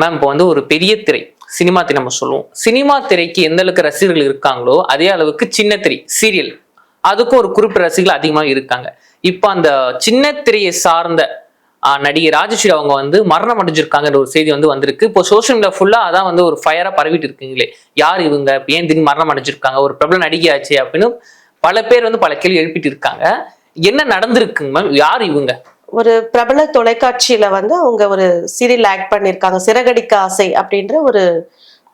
Ma'am இப்போ வந்து ஒரு பெரிய திரை சினிமா திரை நம்ம சொல்லுவோம். சினிமா திரைக்கு எந்த அளவுக்கு ரசிகர்கள் இருக்காங்களோ அதே அளவுக்கு சின்ன திரை சீரியல் அதுக்கும் ஒரு குறிப்பிட்ட ரசிகர்கள் அதிகமாக இருக்காங்க. இப்போ அந்த சின்ன திரையை சார்ந்த நடிகை ராஜஸ்ரீ அவங்க வந்து மரணம் அடைஞ்சிருக்காங்கன்ற ஒரு செய்தி வந்து வந்திருக்கு. இப்போ சோஷியல் மீடியா ஃபுல்லாக அதான் வந்து ஒரு ஃபயராக பரவிட்டு இருக்குங்களே. யார் இவங்க? ஏன் திடீர்னு மரணம் அடைஞ்சிருக்காங்க? ஒரு பிரபல நடிகை ஆச்சு அப்படின்னு பல பேர் வந்து பல கேள்வி எழுப்பிட்டு இருக்காங்க. என்ன நடந்திருக்குங்க மேம் யார் இவங்க? ஒரு பிரபல தொலைக்காட்சியில வந்து அவங்க ஒரு சீரியல் ஆக்ட் பண்ணியிருக்காங்க. சிறகடிக்க ஆசை அப்படின்ற ஒரு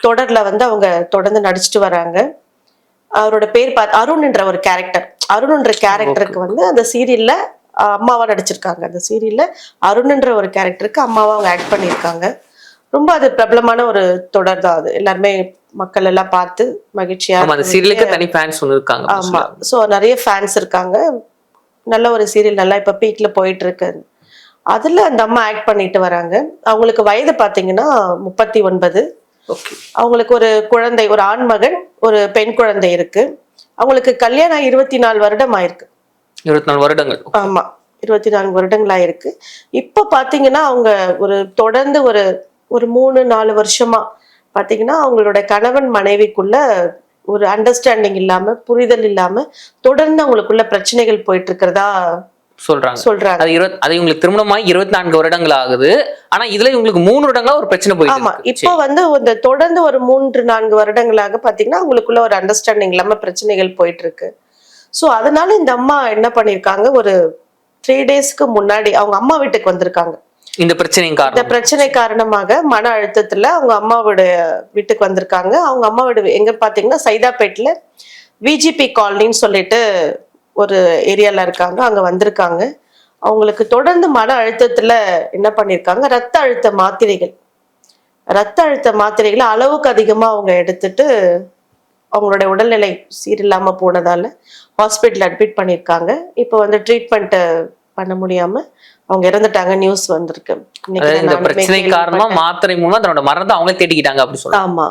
தொடர்ல வந்து அவங்க தொடர்ந்து நடிச்சிட்டு வராங்க. அவரோட பேர் பா அருண்ன்ற ஒரு கேரக்டர் அருண்ன்ற கேரக்டருக்கு வந்து அந்த சீரியல்ல அம்மாவா நடிச்சிருக்காங்க. அந்த சீரியல்ல அருண்ன்ற ஒரு கேரக்டருக்கு அம்மாவா அவங்க ஆக்ட் பண்ணியிருக்காங்க. ரொம்ப அது பிரபலமான ஒரு தொடர் தான் அது. எல்லாருமே மக்கள் எல்லாம் பார்த்து மகிழ்ச்சியா அந்த சீரியலுக்கு தனி ஃபேன்ஸ் இருக்காங்க. ஆமா. சோ நிறைய ஃபேன்ஸ் இருக்காங்க. நல்ல ஒரு சீரியல் நல்லா இப்ப பீக்ல போயிட்டு இருக்கு அதுல அந்த அம்மா ஆக்ட் பண்ணிட்டு வராங்க. அவங்களுக்கு வயது பாத்தீங்கன்னா முப்பத்தி ஒன்பது. ஓகே அவங்களுக்கு ஒரு குழந்தை ஒரு ஆண் மகன் ஒரு பெண் குழந்தை இருக்கு. அவங்களுக்கு கல்யாணம் இருபத்தி நாலு வருடம் ஆயிருக்கு. இருபத்தி நாலு வருடங்கள். ஆமா. இருபத்தி நான்கு வருடங்களா இருக்கு இப்ப பாத்தீங்கன்னா அவங்க ஒரு தொடர்ந்து ஒரு ஒரு மூணு நாலு வருஷமா பாத்தீங்கன்னா அவங்களோட கணவன் மனைவிக்குள்ள ஒரு அண்டர்ஸ்டாண்டிங் இல்லாம புரிதல் இல்லாம தொடர்ந்து அவங்களுக்குள்ள பிரச்சனைகள் போயிட்டு இருக்கிறதா சொல்றாங்க. சொல்றாங்க. அது இருபத் அது இவங்களுக்கு திருமணமாகி இருபத்தி நான்கு வருடங்கள் ஆகுது ஆனா இதுல இவங்களுக்கு மூணு வருடங்களா ஒரு பிரச்சனை போயிட்டு ஆமா. இப்போ வந்து இந்த தொடர்ந்து ஒரு மூன்று நான்கு வருடங்களாக பாத்தீங்கன்னா அவங்களுக்குள்ள ஒரு அண்டர்ஸ்டாண்டிங் இல்லாம பிரச்சனைகள் போயிட்டு இருக்கு சோ அதனால இந்த அம்மா என்ன பண்ணிருக்காங்க? ஒரு த்ரீ டேஸ்க்கு முன்னாடி அவங்க அம்மா வீட்டுக்கு வந்திருக்காங்க. இந்த பிரச்சனையின் இந்த பிரச்சனை காரணமாக மன அழுத்தத்துல அவங்க அம்மாவோட வீட்டுக்கு வந்திருக்காங்க. அவங்க அம்மா வீடு எங்க பாத்தீங்கன்னா சைதாப்பேட்ல விஜிபி காலனின்னு சொல்லிட்டு ஒரு ஏரியால இருக்காங்க. அங்க வந்திருக்காங்க. அவங்களுக்கு தொடர்ந்து மன அழுத்தத்துல என்ன பண்ணிருக்காங்க? ரத்த அழுத்த மாத்திரைகள். ரத்த அழுத்த மாத்திரைகளை அளவுக்கு அதிகமா அவங்க எடுத்துட்டு அவங்களுடைய உடல்நிலை சீரில்லாம போனதால ஹாஸ்பிட்டல் அட்மிட் பண்ணியிருக்காங்க இப்போ வந்து ட்ரீட்மெண்ட் பண்ண முடியாம அவங்க இறந்துட்டாங்க நியூஸ் வந்திருக்கு. இந்த பிரச்சனை காரணமா. மாத்திரை மூலமா தன்னோட மரணத்தை அவங்களே தேடிக்கிட்டாங்க அப்படி சொல்றாங்க. ஆமா.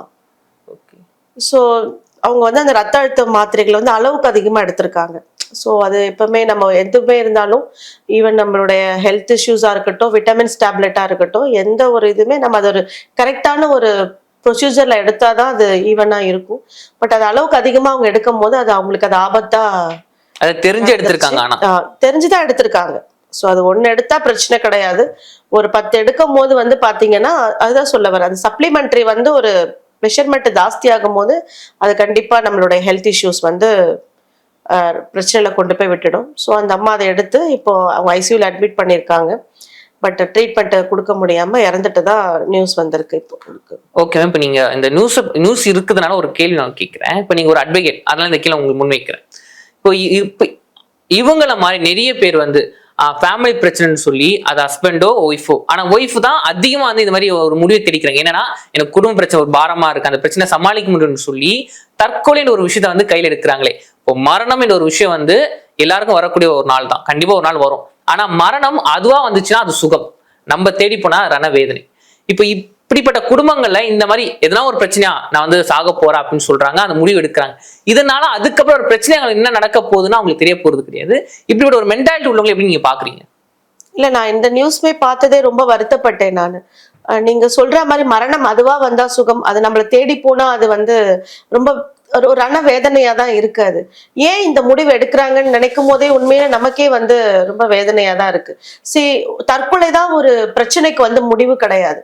ஸோ அவங்க வந்து அந்த ரத்த அழுத்த மாத்திரைகளை வந்து அளவுக்கு அதிகமா எடுத்திருக்காங்க. ஸோ அது எப்பவுமே நம்ம எதுவுமே இருந்தாலும் ஈவன் நம்மளுடைய ஹெல்த் இஷ்யூஸா இருக்கட்டும் விட்டமின்ஸ் டேப்லெட்டா இருக்கட்டும் எந்த ஒரு இதுவுமே நம்ம அது ஒரு கரெக்டான ஒரு ப்ரொசீஜர்ல எடுத்தாதான் அது ஈவனா இருக்கும். பட் அது அளவுக்கு அதிகமா அவங்க எடுக்கும் போது அது அவங்களுக்கு அது ஆபத்தா அதை தெரிஞ்சு எடுத்திருக்காங்க ஆனா. தெரிஞ்சுதான் எடுத்திருக்காங்க. ஸோ அது ஒண்ணு எடுத்தா பிரச்சனை கிடையாது. ஒரு பத்து எடுக்கும் போது வந்து பாத்தீங்கன்னா அதுதான் சொல்ல வரேன். அது சப்ளிமெண்ட்ரி வந்து ஒரு மெஷர்மெண்ட் ஜாஸ்தி ஆகும் போது அது கண்டிப்பா நம்மளுடைய ஹெல்த் இஷ்யூஸ் வந்து பிரச்சனையில கொண்டு போய் விட்டுடும். ஸோ அந்த அம்மா அதை எடுத்து இப்போ அவங்க ஐசியூல அட்மிட் பண்ணியிருக்காங்க. பட் ட்ரீட்மெண்ட் கொடுக்க முடியாம இறந்துட்டு தான் நியூஸ் வந்திருக்கு இப்போ ஓகே மேம் இப்போ நீங்க இந்த நியூஸ் நியூஸ் இருக்குதுனால ஒரு கேள்வி நான் கேட்கிறேன் இப்போ நீங்க ஒரு அட்வொகேட் அதனால இந்த கீழே உங்களுக்கு முன்வைக்கிறேன். இப்போ இ- இப்போ இவங்கள மாதிரி நிறைய பேர் வந்து ஃபேமிலி பிரச்சனைன்னு சொல்லி அது ஹஸ்பண்டோ ஒய்ஃபோ ஆனா ஒய்ஃப் தான் அதிகமா வந்து இந்த மாதிரி ஒரு முடிவை தெரிவிக்கிறாங்க என்னன்னா எனக்கு குடும்ப பிரச்சனை ஒரு பாரமா இருக்கு. அந்த பிரச்சனை சமாளிக்க முடியும்னு சொல்லி தற்கொலைன்ற ஒரு விஷயத்த வந்து கையில் எடுக்கிறாங்களே. இப்போ மரணம் என்ற ஒரு விஷயம் வந்து எல்லாருக்கும் வரக்கூடிய ஒரு நாள் தான். கண்டிப்பா ஒரு நாள் வரும். ஆனா மரணம் அதுவா வந்துச்சுன்னா அது சுகம். நம்ம தேடி போனா ரண வேதனை இப்போ இப்படிப்பட்ட குடும்பங்கள்ல இந்த மாதிரி எதனா ஒரு பிரச்சனையா நான் வந்து சாக போறேன் அப்படின்னு சொல்றாங்க அந்த முடிவு எடுக்கிறாங்க. இதனால அதுக்கப்புறம் ஒரு பிரச்சனைகள் என்ன நடக்க போகுதுன்னு அவங்களுக்கு தெரிய போறது கிடையாது. இப்படிப்பட்ட ஒரு மென்டாலிட்டி உள்ளவங்களை எப்படி நீங்க பாக்குறீங்க? இல்ல நான் இந்த நியூஸ்மே பார்த்ததே ரொம்ப வருத்தப்பட்டேன் நான். நீங்க சொல்ற மாதிரி மரணம் அதுவா வந்தா சுகம் அது நம்மளை தேடி போனா அது வந்து ரொம்ப ஒரு ரண வேதனையா தான் இருக்காது. அது ஏன் இந்த முடிவு எடுக்கிறாங்கன்னு நினைக்கும் போதே உண்மையில நமக்கே வந்து ரொம்ப வேதனையா தான் இருக்கு. சரி தற்கொலை தான் ஒரு பிரச்சனைக்கு வந்து முடிவு கிடையாது.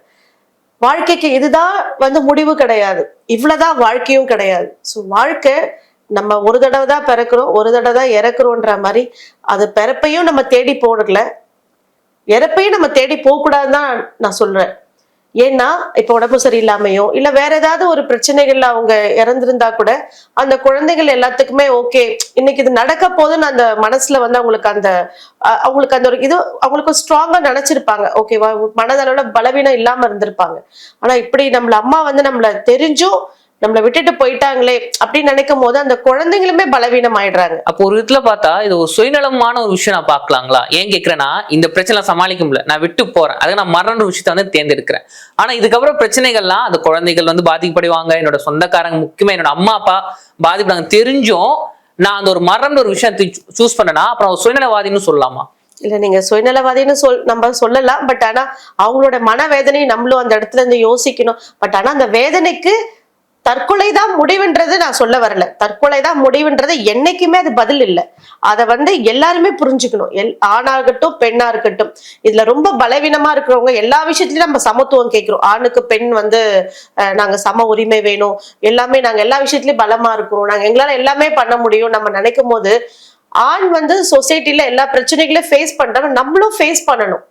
வாழ்க்கைக்கு இதுதான் வந்து முடிவு கிடையாது. இவ்வளவுதான் வாழ்க்கையும் கிடையாது. ஸோ வாழ்க்கை நம்ம ஒரு தடவை தான் பிறக்கிறோம் ஒரு தடவை தான் இறக்குறோன்ற மாதிரி அது பிறப்பையும் நம்ம தேடி போடல. இறப்பையும் நம்ம தேடி போகக்கூடாதுன்னு தான் நான் சொல்றேன். ஏன்னா இப்ப உடம்பு சரியில்லாமையோ இல்ல வேற ஏதாவது ஒரு பிரச்சனைகள்ல அவங்க இறந்திருந்தா கூட அந்த குழந்தைகள் எல்லாத்துக்குமே ஓகே இன்னைக்கு இது நடக்க போதுன்னு அந்த மனசுல வந்து அவங்களுக்கு அந்த அஹ், அவங்களுக்கு அந்த ஒரு இது அவங்களுக்கு ஸ்ட்ராங்கா நினைச்சிருப்பாங்க. ஓகேவா மனதளவுல பலவீனம் இல்லாம இருந்திருப்பாங்க. ஆனா இப்படி நம்மள அம்மா வந்து நம்மள தெரிஞ்சும் நம்மளை விட்டுட்டு போயிட்டாங்களே அப்படின்னு நினைக்கும் போது அந்த குழந்தைங்களுமே பலவீனம் ஆயிடுறாங்க அப்போ ஒரு விதத்துல பார்த்தா இது ஒரு சுயநலமான ஒரு விஷயம் நான் பார்க்கலாங்களா? ஏன் கேட்கிறேன்னா இந்த பிரச்சனை சமாளிக்க முடியல. நான் விட்டு போறேன். அதுக்கு நான் மரண விஷயத்தை வந்து தேர்ந்தெடுக்கிறேன். ஆனா இதுக்கப்புறம் பிரச்சனைகள்லாம் அந்த குழந்தைகள் வந்து பாதிக்கப்படுவாங்க. என்னோட சொந்தக்காரங்க முக்கியமா என்னோட அம்மா அப்பா பாதிப்படுவாங்க. தெரிஞ்சும் நான் அந்த ஒரு மரணம்னு ஒரு விஷயத்தை சூஸ் பண்ணனா அப்புறம் ஒரு சுயநலவாதின்னு சொல்லலாமா? இல்ல நீங்க சுயநலவாதின்னு சொல் நம்ம சொல்லலாம். பட் ஆனா அவங்களோட மனவேதனை நம்மளும் அந்த இடத்துல இருந்து யோசிக்கணும். பட் ஆனா அந்த வேதனைக்கு தற்கொலை தான் முடிவுன்றது நான் சொல்ல வரல. தற்கொலை தான் முடிவுன்றது என்னைக்குமே அது பதில் இல்லை. அதை வந்து எல்லாருமே புரிஞ்சுக்கணும். எல் ஆணாகட்டும் பெண்ணா இருக்கட்டும். இதுல ரொம்ப பலவீனமா இருக்கிறவங்க எல்லா விஷயத்துலயும் நம்ம சமத்துவம் கேட்கிறோம். ஆணுக்கு பெண் வந்து அஹ், நாங்க சம உரிமை வேணும். எல்லாமே நாங்க எல்லா விஷயத்துலயும் பலமா இருக்கிறோம். நாங்க எங்களால எல்லாமே பண்ண முடியும் நம்ம நினைக்கும் போது ஆண் வந்து சொசைட்டில எல்லா பிரச்சனைகளையும் ஃபேஸ் பண்றாங்க நம்மளும் ஃபேஸ் பண்ணணும்.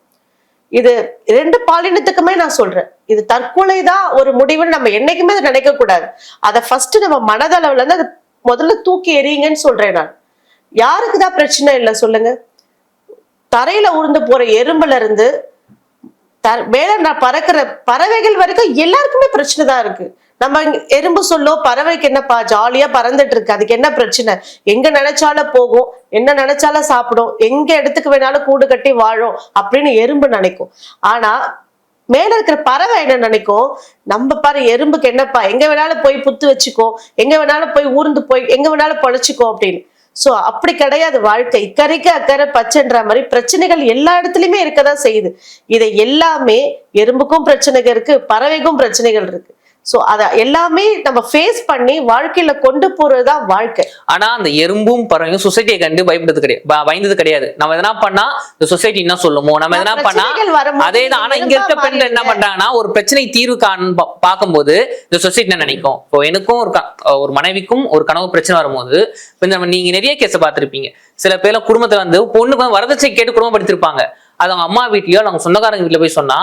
இது ரெண்டு பாலினத்துக்குமே நான் சொல்றேன். இது தற்கொலை தான் ஒரு முடிவுன்னு நம்ம என்னைக்குமே அதை நினைக்க கூடாது. அதை ஃபர்ஸ்ட் நம்ம மனதளவுல இருந்து அதை முதல்ல தூக்கி எறியுங்கன்னு சொல்றேன் நான். யாருக்குதான் பிரச்சனை இல்லை சொல்லுங்க. தரையில உருந்து போற எறும்புல இருந்து த- மேல நான் பறக்கிற பறவைகள் வரைக்கும் எல்லாருக்குமே பிரச்சனை தான் இருக்கு. நம்ம எறும்பு சொல்லோ பறவைக்கு என்னப்பா ஜாலியா பறந்துட்டு இருக்கு. அதுக்கு என்ன பிரச்சனை? எங்க நினைச்சாலும் போகும். என்ன நினைச்சாலும் சாப்பிடும். எங்க இடத்துக்கு வேணாலும் கூடு கட்டி வாழும் அப்படின்னு எறும்பு நினைக்கும். ஆனா மேல இருக்கிற பறவை என்ன நினைக்கும்? நம்ம பாரு எறும்புக்கு என்னப்பா எங்க வேணாலும் போய் புத்து வச்சுக்கோ. எங்க வேணாலும் போய் ஊர்ந்து போய் எங்க வேணாலும் பொழைச்சிக்கோ அப்படின்னு. சோ அப்படி கிடையாது வாழ்க்கை. இக்கரைக்கு அக்கறை பச்சைன்ற மாதிரி பிரச்சனைகள் எல்லா இடத்துலயுமே இருக்கதான் செய்யுது. இதை எல்லாமே எறும்புக்கும் பிரச்சனைகள் இருக்கு பறவைக்கும் பிரச்சனைகள் இருக்கு. சோ அத எல்லாமே நம்ம ஃபேஸ் பண்ணி வாழ்க்கையில கொண்டு போறதுதான் வாழ்க்கை. ஆனா அந்த எறும்பும் பறவையும் சொசைட்டியை கண்டு பயப்படுறது கிடையாது. பயந்தது கிடையாது. நம்ம எதனா பண்ணா இந்த சொசைட்டி என்ன சொல்லுமோ நம்ம எதனா பண்ணா அதே தான் ஆனா இங்க இருக்க பெண்கள் என்ன. பண்றாங்கன்னா ஒரு பிரச்சனை தீர்வு காண் பார்க்கும்போது இந்த சொசைட்டி என்ன நினைக்கும்? இப்போ எனக்கும் ஒரு ஒரு மனைவிக்கும் ஒரு கனவு பிரச்சனை வரும்போது இப்ப நம்ம நீங்க நிறைய கேஸை பார்த்திருப்பீங்க. சில பேர்ல குடும்பத்துல வந்து பொண்ணுக்கு வந்து வரதட்சணை கேட்டு குடும்பப்படுத்திருப்பாங்க. அது அவங்க அம்மா வீட்லயோ அவங்க சொந்தக்காரங்க வீட்டுல போய் சொன்னா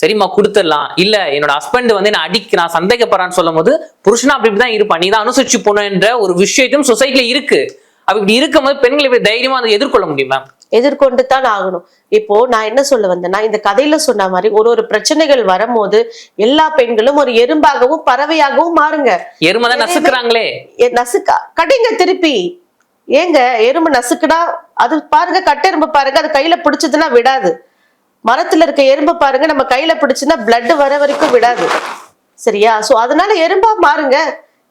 சரிம்மா கொடுத்துடலாம். இல்ல என்னோட ஹஸ்பண்ட் வந்து என்ன அடிக்கிறான் சந்தேகப்படுறான்னு சொல்லும் போது புருஷனா அப்படி தான் இருப்பான். நீ தான் அனுசரிச்சு போகணுன்ற ஒரு விஷயத்தையும் சொசைட்டில இருக்கு. அப்ப இப்படி இருக்கும்போது பெண்களை இப்படி தைரியமா அதை எதிர்கொள்ள முடியுமா எதிர்கொண்டு தான் ஆகணும். இப்போ நான் என்ன சொல்ல வந்தேன்னா இந்த கதையில சொன்ன மாதிரி ஒரு ஒரு பிரச்சனைகள் வரும்போது எல்லா பெண்களும் ஒரு எறும்பாகவும் பறவையாகவும் மாறுங்க. தான் நசுக்குறாங்களே. நசுக்கா கடிங்க திருப்பி. ஏங்க எறும்பு நசுக்குனா அது பாருங்க கட்டெரும்பு பாருங்க அது கையில பிடிச்சதுன்னா விடாது. மரத்துல இருக்க எறும்பு பாருங்க நம்ம கையில பிடிச்சுன்னா பிளட் வர வரைக்கும் விடாது. சரியா? சோ அதனால எறும்பா மாறுங்க.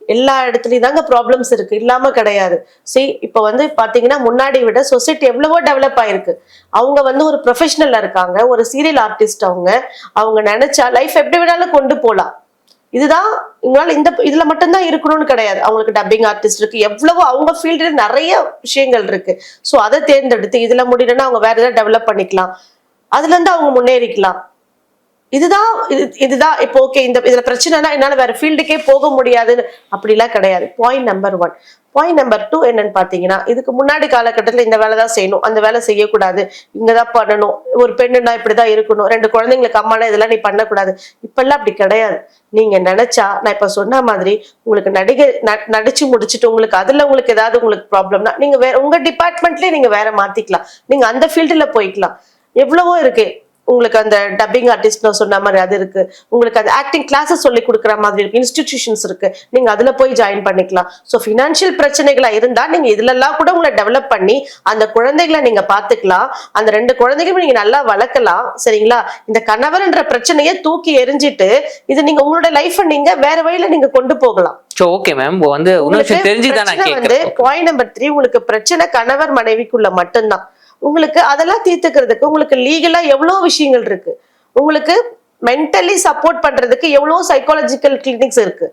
எல்லா இடத்துலயும் தாங்க ப்ராப்ளம்ஸ் இருக்கு. இல்லாம கிடையாது. சரி இப்ப வந்து பாத்தீங்கன்னா முன்னாடி விட சொசைட்டி எவ்வளவோ டெவலப் ஆயிருக்கு. அவங்க வந்து ஒரு ப்ரொஃபஷனல்ல இருக்காங்க. ஒரு சீரியல் ஆர்டிஸ்ட் அவங்க. அவங்க நினைச்சா லைஃப் எப்படி வேணாலும் கொண்டு போலாம். இதுதான் உங்களால இந்த இதுல மட்டும்தான் இருக்கணும்னு கிடையாது. அவங்களுக்கு டப்பிங் ஆர்டிஸ்ட் இருக்கு. எவ்வளவோ அவங்க ஃபீல்டுல நிறைய விஷயங்கள் இருக்கு. ஸோ அதை தேர்ந்தெடுத்து இதுல முடியலன்னா அவங்க வேற ஏதாவது டெவலப் பண்ணிக்கலாம். அதுல இருந்து அவங்க முன்னேறிக்கலாம். இதுதான் இது- இதுதான் இப்போ ஓகே இந்த இதுல பிரச்சனைனா என்னால வேற ஃபீல்டுக்கே போக முடியாதுன்னு அப்படிலாம் கிடையாது. Point number one point number two என்னன்னு பாத்தீங்கன்னா இதுக்கு முன்னாடி காலகட்டத்துல இந்த வேலை தான் செய்யணும். அந்த வேலை செய்யக்கூடாது. இங்கதான் பண்ணணும். ஒரு பெண்ணுனா இப்படிதான் இருக்கணும். ரெண்டு குழந்தைங்களுக்கு அம்மானா இதெல்லாம் நீ பண்ணக்கூடாது. இப்பெல்லாம் அப்படி கிடையாது. நீங்க நினைச்சா நான் இப்ப சொன்ன மாதிரி உங்களுக்கு நடிகை ந- நடிச்சு முடிச்சுட்டு உங்களுக்கு அதுல உங்களுக்கு ஏதாவது உங்களுக்கு ப்ராப்ளம்னா நீங்க வேற உங்க டிபார்ட்மெண்ட்லயே நீங்க வேற மாத்திக்கலாம். நீங்க அந்த ஃபீல்டுல போய்க்கலாம். எவ்வளவோ இருக்கு. உங்களுக்கு அந்த டப்பிங் ஆர்டிஸ்ட் சொன்ன மாதிரி அது இருக்கு. உங்களுக்கு அந்த ஆக்டிங் கிளாஸஸ் சொல்லி கொடுக்குற மாதிரி இருக்கு. இன்ஸ்டிடியூஷன்ஸ் இருக்கு. நீங்க அதுல போய் ஜாயின் பண்ணிக்கலாம். ஸோ ஃபினான்ஷியல் பிரச்சனைகளா இருந்தா நீங்க இதுலலாம் கூட உங்களை டெவலப் பண்ணி அந்த குழந்தைகளை நீங்க பாத்துக்கலாம். அந்த ரெண்டு குழந்தைகளும் நீங்க நல்லா வளர்க்கலாம். சரிங்களா? இந்த கணவர்ன்ற பிரச்சனையை தூக்கி எரிஞ்சிட்டு இது நீங்க உங்களோட லைஃப்பை நீங்க வேற வழியில நீங்க கொண்டு போகலாம். ஓகே மேம் வந்து வந்து பாயிண்ட் நம்பர் த்ரீ உங்களுக்கு பிரச்சனை கணவர் மனைவிக்குள்ள மட்டும்தான். உங்களுக்கு அதெல்லாம் தீர்த்துக்கிறதுக்கு உங்களுக்கு லீகலா எவ்வளவு விஷயங்கள் இருக்கு? உங்களுக்கு மென்டலி சப்போர்ட் பண்றதுக்கு எவ்வளவு சைக்காலஜிக்கல் கிளினிக்ஸ் இருக்கு?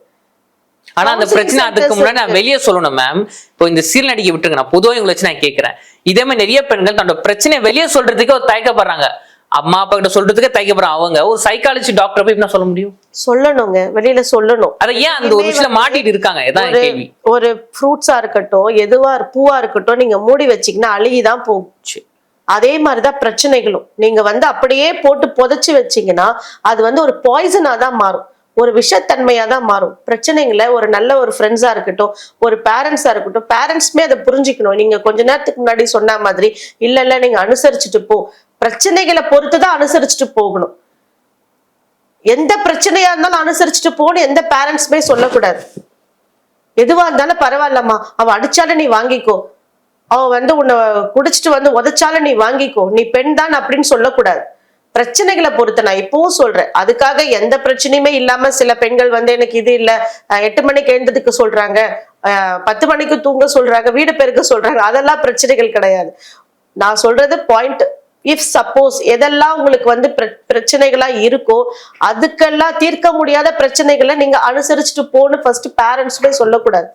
ஆனா அந்த பிரச்சனை அதுக்கு முன்னாடி நான் வெளியே சொல்லணும் மேம் இப்போ இந்த சீல் நடிக்க விட்டுருங்க. நான் பொதுவாக இவங்களை வச்சு நான் கேட்கிறேன் இதே மாதிரி நிறைய பெண்கள் தன்னோட பிரச்சனையை வெளியே சொல்றதுக்கு ஒரு தயக்கப்படுறாங்க. அம்மா அப்பா கிட்ட சொல்றதுக்கு தயக்கப்படுறாங்க. அவங்க ஒரு சைக்காலஜி டாக்டர் போய் என்ன சொல்ல முடியும்? சொல்லணுங்க. வெளியில சொல்லணும். அதை ஏன் அந்த ஒரு விஷயம் மாட்டிட்டு இருக்காங்க? இதான் கேள்வி. ஒரு ஃப்ரூட்ஸா இருக்கட்டும் எதுவா பூவா இருக்கட்டும் நீங்க மூடி வச்சீங்கன்னா அழுகிதான் போச்சு. அதே மாதிரிதான் பிரச்சனைகளும். நீங்க வந்து அப்படியே போட்டு புதைச்சு வச்சீங்கன்னா அது வந்து ஒரு பாய்சனா தான் மாறும். ஒரு விஷத்தன்மையா தான் மாறும். பிரச்சனைகளை ஒரு நல்ல ஒரு ஃப்ரெண்ட்ஸா இருக்கட்டும் ஒரு பேரண்ட்ஸா இருக்கட்டும் பேரண்ட்ஸ்மே அதை புரிஞ்சுக்கணும். நீங்க கொஞ்ச நேரத்துக்கு முன்னாடி சொன்ன மாதிரி இல்ல இல்ல நீங்க அனுசரிச்சுட்டு போ. பிரச்சனைகளை பொறுத்து தான் அனுசரிச்சுட்டு போகணும். எந்த பிரச்சனையா இருந்தாலும் அனுசரிச்சுட்டு போகணும். எந்த பேரண்ட்ஸுமே சொல்லக்கூடாது. எதுவா இருந்தாலும் பரவாயில்லம்மா. அவன் அடிச்சாலும் நீ வாங்கிக்கோ. அவன் வந்து உன்னை குடிச்சிட்டு வந்து உதைச்சாலும் நீ வாங்கிக்கோ. நீ பெண் தான் அப்படின்னு சொல்லக்கூடாது. பிரச்சனைகளை பொறுத்து நான் இப்பவும் சொல்றேன். அதுக்காக எந்த பிரச்சனையுமே இல்லாம சில பெண்கள் வந்து எனக்கு இது இல்ல. எட்டு மணிக்கு எழுந்ததுக்கு சொல்றாங்க. பத்து மணிக்கு தூங்க சொல்றாங்க. வீடு பெருக்க சொல்றாங்க. அதெல்லாம் பிரச்சனைகள் கிடையாது. நான் சொல்றது பாயிண்ட் இஃப் சப்போஸ் எதெல்லாம் உங்களுக்கு வந்து பிரச்சனைகளா இருக்கோ அதுக்கெல்லாம் தீர்க்க முடியாத பிரச்சனைகளை நீங்க அனுசரிச்சுட்டு போன்னு ஃபர்ஸ்ட் பேரண்ட்ஸுமே சொல்லக்கூடாது.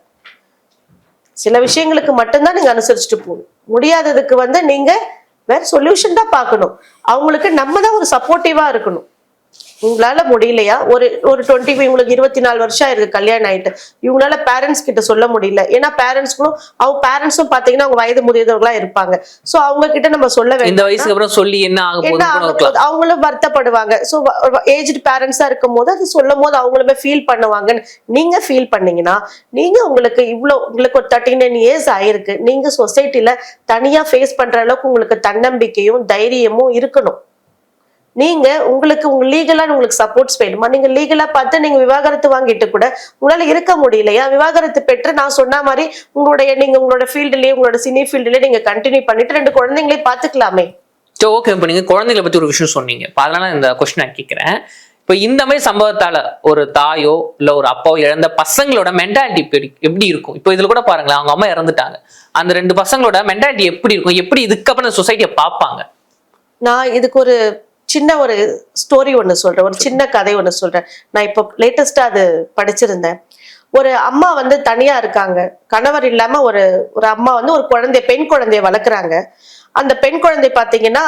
சில விஷயங்களுக்கு மட்டும்தான் நீங்க அனுசரிச்சுட்டு போகணும். முடியாததுக்கு வந்து நீங்க வேற சொல்யூஷன் தான் பார்க்கணும். அவங்களுக்கு நம்ம தான் ஒரு சப்போர்ட்டிவா இருக்கணும். உங்களால முடியலையா? ஒரு ஒரு டுவெண்ட்டி உங்களுக்கு இருபத்தி நாலு வருஷம் ஆயிருக்கு கல்யாணம் ஆயிட்டு. இவங்களால பேரண்ட்ஸ் கிட்ட சொல்ல முடியல. ஏன்னா பேரண்ட்ஸ்க்கும் அவங்க பேரண்ட்ஸும் பாத்தீங்கன்னா அவங்க வயது முதியவர்களா இருப்பாங்க. சோ அவங்க கிட்ட நம்ம சொல்ல இந்த வேண்டாம் வயசுக்கு அப்புறம் சொல்லி என்ன ஆக? அவங்களும் வருத்தப்படுவாங்க. ஸோ ஏஜ்டு பேரண்ட்ஸா இருக்கும் போது அது சொல்லும் போது அவங்களுமே ஃபீல் பண்ணுவாங்கன்னு. நீங்க ஃபீல் பண்ணீங்கன்னா நீங்க உங்களுக்கு இவ்வளோ உங்களுக்கு ஒரு தேர்ட்டி நைன் இயர்ஸ் ஆயிருக்கு. நீங்க சொசைட்டில தனியா ஃபேஸ் பண்ற அளவுக்கு உங்களுக்கு தன்னம்பிக்கையும் தைரியமும் இருக்கணும். நீங்க உங்களுக்கு உங்க லீகலா உங்களுக்கு சப்போர்ட்ஸ் வேணுமா? நீங்க லீகலா பார்த்து நீங்க விவாகரத்து வாங்கிட்டு கூட உங்களால இருக்க முடியலையா விவாகரத்து பெற்று நான் சொன்ன மாதிரி உங்களுடைய நீங்க உங்களோட ஃபீல்டுலயே உங்களோட சினி ஃபீல்டுலயே நீங்க கண்டினியூ பண்ணிட்டு ரெண்டு குழந்தைங்களே பாத்துக்கலாமே சரி ஓகே இப்போ நீங்க குழந்தைகளை பத்தி ஒரு விஷயம் சொன்னீங்க. இப்போ அதனால இந்த கொஸ்டின் நான் கேட்கிறேன் இப்போ இந்த மாதிரி சம்பவத்தால ஒரு தாயோ இல்ல ஒரு அப்பாவோ இழந்த பசங்களோட மென்டாலிட்டி எப்படி இருக்கும்? இப்போ இதுல கூட பாருங்களேன் அவங்க அம்மா இறந்துட்டாங்க. அந்த ரெண்டு பசங்களோட மென்டாலிட்டி எப்படி இருக்கும்? எப்படி இதுக்கப்புறம் சொசைட்டியை பார்ப்பாங்க? நான் இதுக்கு ஒரு சின்ன ஒரு ஸ்டோரி ஒன்று சொல்றேன். ஒரு சின்ன கதை ஒன்று சொல்றேன். நான் இப்போ லேட்டஸ்டா அது படிச்சிருந்தேன். ஒரு அம்மா வந்து தனியா இருக்காங்க. கணவர் இல்லாம ஒரு ஒரு அம்மா வந்து ஒரு குழந்தைய பெண் குழந்தைய வளர்க்குறாங்க. அந்த பெண் குழந்தை பார்த்தீங்கன்னா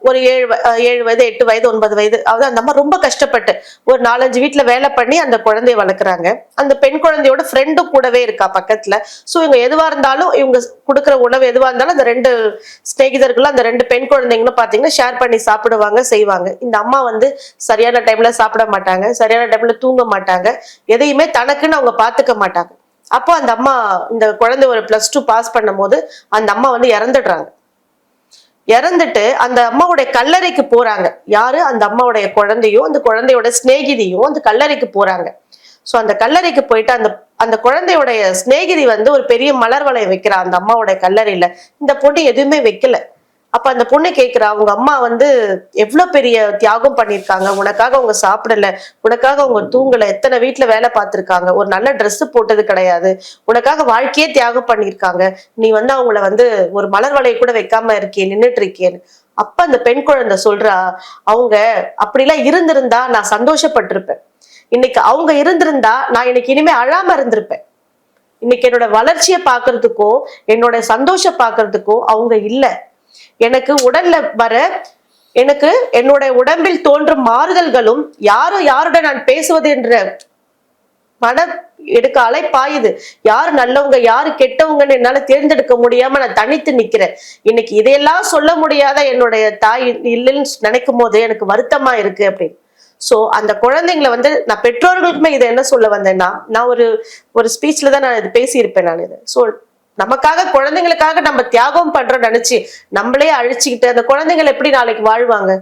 ஒரு ஏழு வ- ஏழு வயது எட்டு வயது ஒன்பது வயது அதாவது அந்த அம்மா ரொம்ப கஷ்டப்பட்டு ஒரு நாலஞ்சு வீட்டில் வேலை பண்ணி அந்த குழந்தைய வளர்க்குறாங்க. அந்த பெண் குழந்தையோட ஃப்ரெண்டும் கூடவே இருக்கா பக்கத்தில். ஸோ இவங்க எதுவாக இருந்தாலும் இவங்க கொடுக்குற உணவு எதுவாக இருந்தாலும் அந்த ரெண்டு ஸ்நேகிதர்களும் அந்த ரெண்டு பெண் குழந்தைங்களும் பார்த்தீங்கன்னா ஷேர் பண்ணி சாப்பிடுவாங்க செய்வாங்க. இந்த அம்மா வந்து சரியான டைமில் சாப்பிட மாட்டாங்க சரியான டைமில் தூங்க மாட்டாங்க எதையுமே தனக்குன்னு அவங்க பார்த்துக்க மாட்டாங்க. அப்போ அந்த அம்மா இந்த குழந்தை ஒரு பிளஸ் டூ பாஸ் பண்ணும்போது அந்த அம்மா வந்து இறந்துடுறாங்க. இறந்துட்டு அந்த அம்மாவுடைய கல்லறைக்கு போறாங்க. யாரு? அந்த அம்மாவுடைய குழந்தையும் அந்த குழந்தையோட சிநேகிதியும் அந்த கல்லறைக்கு போறாங்க. ஸோ அந்த கல்லறைக்கு போயிட்டு அந்த அந்த குழந்தையோடைய சிநேகிதி வந்து ஒரு பெரிய மலர் வளையம் வைக்கிறா அந்த அம்மாவுடைய கல்லறையில. இந்த பொண்ணு எதுவுமே வைக்கல. அப்ப அந்த பொண்ணு கேக்குறா அவங்க அம்மா வந்து எவ்வளவு பெரிய தியாகம் பண்ணிருக்காங்க. உனக்காக அவங்க சாப்பிடல. உனக்காக அவங்க தூங்கல. எத்தனை வீட்டுல வேலை பார்த்திருக்காங்க. ஒரு நல்ல ட்ரெஸ் போட்டது கிடையாது. உனக்காக வாழ்க்கையே தியாகம் பண்ணிருக்காங்க. நீ வந்து அவங்கள வந்து ஒரு மலர் வலையை கூட வைக்காம இருக்கே நின்றுட்டு இருக்கேன்னு அப்ப அந்த பெண் குழந்தை சொல்றா அவங்க அப்படிலாம் இருந்திருந்தா நான் சந்தோஷப்பட்டிருப்பேன். இன்னைக்கு அவங்க இருந்திருந்தா நான் இன்னைக்கு இனிமே அழாம இருந்திருப்பேன். இன்னைக்கு என்னோட வளர்ச்சியை பாக்குறதுக்கோ என்னோட சந்தோஷம் பாக்குறதுக்கோ அவங்க இல்லை. எனக்கு உடல்ல வர எனக்கு என்னுடைய உடம்பில் தோன்றும் மாறுதல்களும் யாரோ யாருடன் நான் பேசுவது என்ற மன எடுக்க அலைப்பாயுது. யாரு நல்லவங்க யாரு கெட்டவங்கன்னு என்னால தேர்ந்தெடுக்க முடியாம நான் தனித்து நிக்கிறேன். இன்னைக்கு இதையெல்லாம் சொல்ல முடியாத என்னுடைய தாய் இல்லைன்னு நினைக்கும் போது எனக்கு வருத்தமா இருக்கு அப்படின்னு. சோ அந்த குழந்தைங்களை வந்து நான் பெற்றோர்களுக்குமே இதை என்ன சொல்ல வந்தேன்னா நான் ஒரு ஒரு ஸ்பீச்ல தான் நான் இது பேசியிருப்பேன் நான் இது. ஸோ நமக்காக குழந்தைங்களுக்காக நம்ம தியாகம் பண்றோம் நினைச்சு நம்மளே அழிச்சுக்கிட்டு அந்த குழந்தைகள் எப்படி நாளைக்கு வாழ்வாங்க?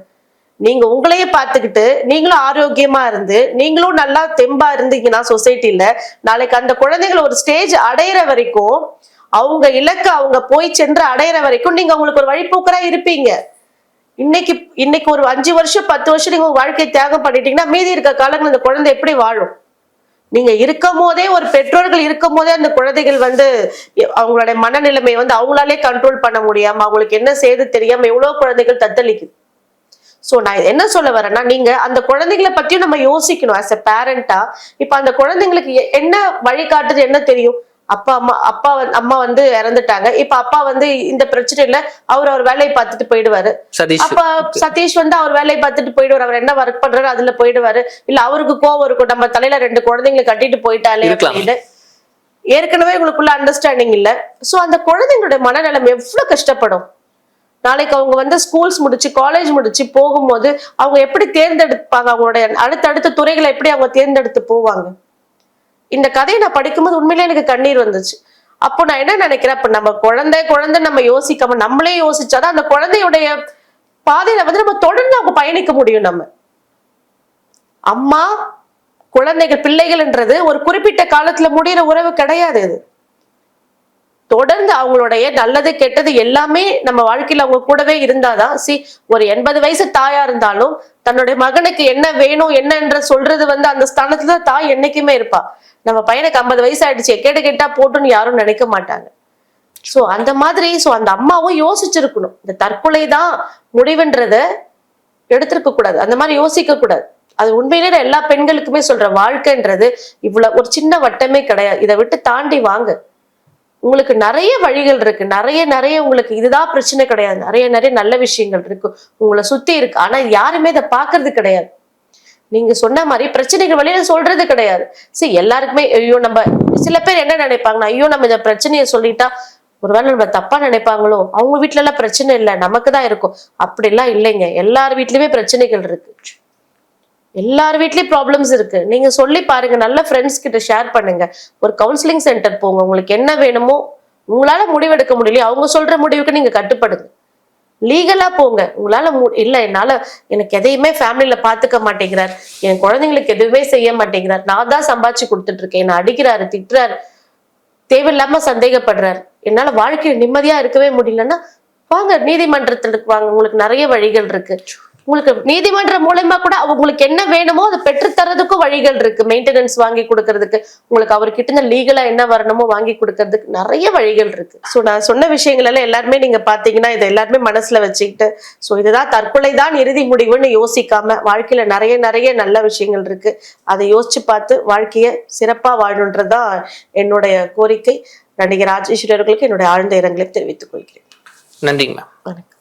நீங்க உங்களையே பார்த்துக்கிட்டு நீங்களும் ஆரோக்கியமா இருந்து நீங்களும் நல்லா தெம்பா இருந்தீங்கன்னா சொசைட்டில நாளைக்கு அந்த குழந்தைகள் ஒரு ஸ்டேஜ் அடையிற வரைக்கும் அவங்க இலக்கு அவங்க போய் சென்று அடையிற வரைக்கும் நீங்க அவங்களுக்கு ஒரு வழிபோக்கரா இருப்பீங்க. இன்னைக்கு இன்னைக்கு ஒரு அஞ்சு வருஷம் பத்து வருஷம் நீங்க உங்க வாழ்க்கையை தியாகம் பண்ணிட்டீங்கன்னா மீதி இருக்க காலங்கள் அந்த குழந்தை எப்படி வாழும்? நீங்க இருக்கும் போதே ஒரு பெற்றோர்கள் இருக்கும் போதே அந்த குழந்தைகள் வந்து அவங்களுடைய மனநிலைமை வந்து அவங்களாலே கண்ட்ரோல் பண்ண முடியாம அவங்களுக்கு என்ன செய்து தெரியாம எவ்வளவு குழந்தைகள் தத்தளிக்குது. சோ நான் என்ன சொல்ல வரேன்னா நீங்க அந்த குழந்தைங்களை பத்தியும் நம்ம யோசிக்கணும். ஆஸ் எ பேரண்டா இப்ப அந்த குழந்தைங்களுக்கு எ- என்ன வழிகாட்டுது என்ன தெரியும்? அப்பா அம்மா அப்பா வந்து- அம்மா வந்து இறந்துட்டாங்க. இப்ப அப்பா வந்து இந்த பிரச்சனையில அவர் அவர் வேலையை பார்த்துட்டு போயிடுவாரு. அப்ப சதீஷ் வந்து அவர் வேலையை பார்த்துட்டு போயிடுவாரு. அவர் என்ன ஒர்க் பண்றாரு அதுல போயிடுவாரு. இல்ல அவருக்கு கோவம் இருக்கும். நம்ம தலையில ரெண்டு குழந்தைங்களை கட்டிட்டு போயிட்டாலே. அப்படின்னு. ஏற்கனவே உங்களுக்குள்ள அண்டர்ஸ்டாண்டிங் இல்ல. சோ அந்த குழந்தைங்களுடைய மனநலம் எவ்வளவு கஷ்டப்படும்? நாளைக்கு அவங்க வந்து ஸ்கூல்ஸ் முடிச்சு காலேஜ் முடிச்சு போகும்போது அவங்க எப்படி தேர்ந்தெடுப்பாங்க? அவங்களுடைய அடுத்தடுத்த துறைகளை எப்படி அவங்க தேர்ந்தெடுத்து போவாங்க? இந்த கதையை நான் படிக்கும்போது உண்மையிலே எனக்கு கண்ணீர் வந்துச்சு. அப்போ நான் என்ன நினைக்கிறேன்? அப்ப நம்ம குழந்தை குழந்தை நம்ம யோசிக்காம நம்மளே யோசிச்சாதான் அந்த குழந்தையுடைய பாதையில வந்து நம்ம தொடர்ந்து அவங்க பயணிக்க முடியும் நம்ம. அம்மா குழந்தைகள் பிள்ளைகள்ன்றது ஒரு குறிப்பிட்ட காலத்துல முடியிற உறவு கிடையாது அது தொடர்ந்து அவங்களுடைய நல்லது கெட்டது எல்லாமே நம்ம வாழ்க்கையில அவங்க கூடவே இருந்தாதான். சி ஒரு எண்பது வயசு தாயா இருந்தாலும் தன்னுடைய மகனுக்கு என்ன வேணும் என்னன்ற சொல்றது வந்து அந்த ஸ்தானத்துல தாய் என்னைக்குமே இருப்பா. நம்ம பையனுக்கு ஐம்பது வயசு ஆயிடுச்சு கேட்டு கேட்டா போட்டுன்னு யாரும் நினைக்க மாட்டாங்க. சோ அந்த மாதிரி சோ அந்த அம்மாவும் யோசிச்சிருக்கணும். இந்த தற்கொலை தான் முடிவுன்றத எடுத்திருக்க கூடாது. அந்த மாதிரி யோசிக்க கூடாது. அது உண்மையிலே எல்லா பெண்களுக்குமே சொல்ற வாழ்க்கைன்றது இவ்வளவு ஒரு சின்ன வட்டமே கிடையாது. இதை விட்டு தாண்டி வாங்க. உங்களுக்கு நிறைய வழிகள் இருக்கு. நிறைய நிறைய உங்களுக்கு இதுதான் பிரச்சனை கிடையாது. நிறைய நிறைய நல்ல விஷயங்கள் இருக்கு. உங்களை சுத்தி இருக்கு. ஆனா யாருமே இதை பாக்குறது கிடையாது. நீங்க சொன்ன மாதிரி பிரச்சனைகள் வழியில சொல்றது கிடையாது. சரி எல்லாருக்குமே ஐயோ நம்ம சில பேர் என்ன நினைப்பாங்கன்னா ஐயோ நம்ம இந்த பிரச்சனையை சொல்லிட்டா ஒருவேளை நம்ம தப்பா நினைப்பாங்களோ? அவங்க வீட்ல எல்லாம் பிரச்சனை இல்லை நமக்கு தான் இருக்கும். அப்படிலாம் இல்லைங்க. எல்லார் வீட்லயுமே பிரச்சனைகள் இருக்கு. எல்லார் வீட்லயும் ப்ராப்ளம்ஸ் இருக்கு. நீங்க சொல்லி பாருங்க நல்ல ஃப்ரெண்ட்ஸ் கிட்ட ஷேர் பண்ணுங்க. ஒரு கவுன்சிலிங் சென்டர் போங்க. உங்களுக்கு என்ன வேணுமோ உங்களால முடிவெடுக்க முடியலையே அவங்க சொல்ற முடிவுக்கு நீங்க கட்டுப்படுங்க. லீகலா போங்க. உங்களால மு- இல்ல என்னால எனக்கு எதையுமே ஃபேமிலியில பாத்துக்க மாட்டேங்கிறார். என் குழந்தைங்களுக்கு எதுவுமே செய்ய மாட்டேங்கிறார். நான் தான் சம்பாதிச்சு கொடுத்துட்டு இருக்கேன் என்ன அடிக்கிறாரு திட்டுறாரு. தேவையில்லாம சந்தேகப்படுறாரு. என்னால வாழ்க்கையில நிம்மதியா இருக்கவே முடியலன்னா வாங்க நீதிமன்றத்துக்கு வாங்க. உங்களுக்கு நிறைய வழிகள் இருக்கு. உங்களுக்கு நீதிமன்றம் மூலயமா கூட உங்களுக்கு என்ன வேணுமோ அதை பெற்றுத்தரதுக்கும் வழிகள் இருக்கு. மெயின்டெனன்ஸ் வாங்கி கொடுக்கறதுக்கு. உங்களுக்கு அவர்கிட்ட இருந்து லீகலா என்ன வரணுமோ வாங்கி கொடுக்கறதுக்கு நிறைய வழிகள் இருக்கு. ஸோ நான் சொன்ன விஷயங்கள் எல்லாம் எல்லாருமே நீங்க பாத்தீங்கன்னா இதை எல்லாருமே மனசுல வச்சுக்கிட்டு ஸோ இதுதான் தற்கொலை தான் இறுதி முடிவுன்னு யோசிக்காம வாழ்க்கையில நிறைய நிறைய நல்ல விஷயங்கள் இருக்கு. அதை யோசிச்சு பார்த்து வாழ்க்கைய சிறப்பா வாழணுன்றதுதான் என்னுடைய கோரிக்கை. நடிகர் ராஜேஸ்வரி அவர்களுக்கு என்னுடைய ஆழ்ந்த இரங்கலை தெரிவித்துக் கொள்கிறேன். நன்றிங்க மேம் வணக்கம்.